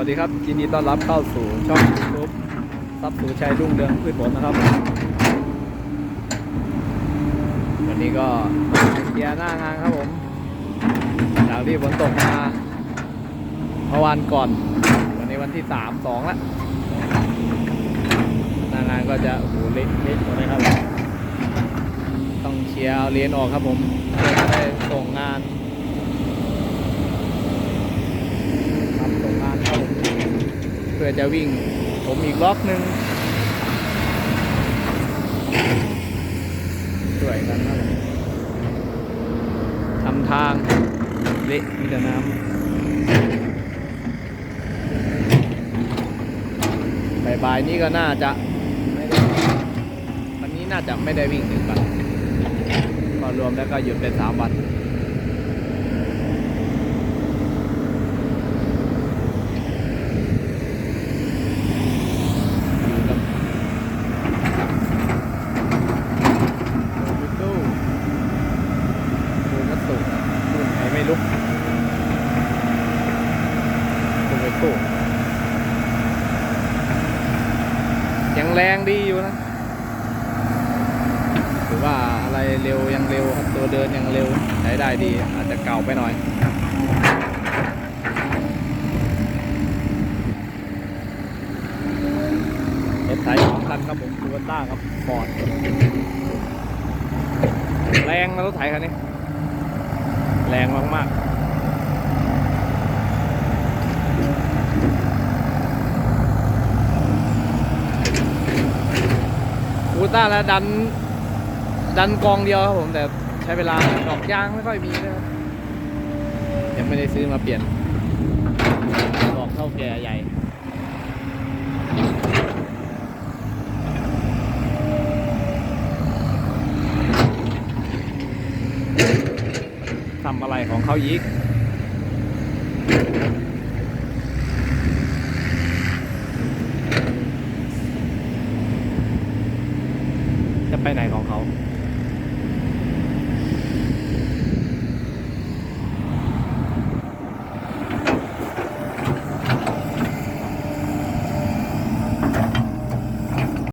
วัสดีครับยินดีต้อนรับเข้าสู่ช่องยูทูบทรัพย์สูชัยรุ่งเรืองพืชผลนะครับ วันนี้ก็เคลียร์หน้างานครับผมจากที่ฝนตกมาเมื่อวานก่อน วันนี้วันที่สามสองละหน้างานก็จะโอ้โหเละเละหมดเลยครับ ต้องเคลียร์เอาเลนออกครับผมเพื่อจะได้ส่งงาน ทำโรงงานครับผมเพื่อจะวิ่งผมอีกล็อกหนึ่งช่วยกันครับทำทางเละมีแต่น้ำบ่ายๆนี้ก็น่าจะไม่ได้วันนี้น่าจะไม่ได้วิ่งหนึ่งวันก็รวมแล้วก็หยุดเป็นสามวัน อยู่กับโดมิโต้โดมัตโต รู้โดมิโต้ยังแรงดีอยู่นะถือว่าอะไรเร็วยังเร็วครับตัวเดินยังเร็วใช้ได้ดีอาจจะเก่าไปหน่อยรถไถสองคันครับผมคูเปต้าครับฟอร์ดแรงนะรถไถคันนี้ รงมากๆคูต้าแล้วดัน ดันกองเดียวครับผมแต่ใช้เวลาดอกยางไม่ค่อยมีนะครับยังไม่ได้ซื้อมาเปลี่ยนดอกเท่าแก่ใหญ่ ทำอะไรของเขาอีกจะไปไหนของเขา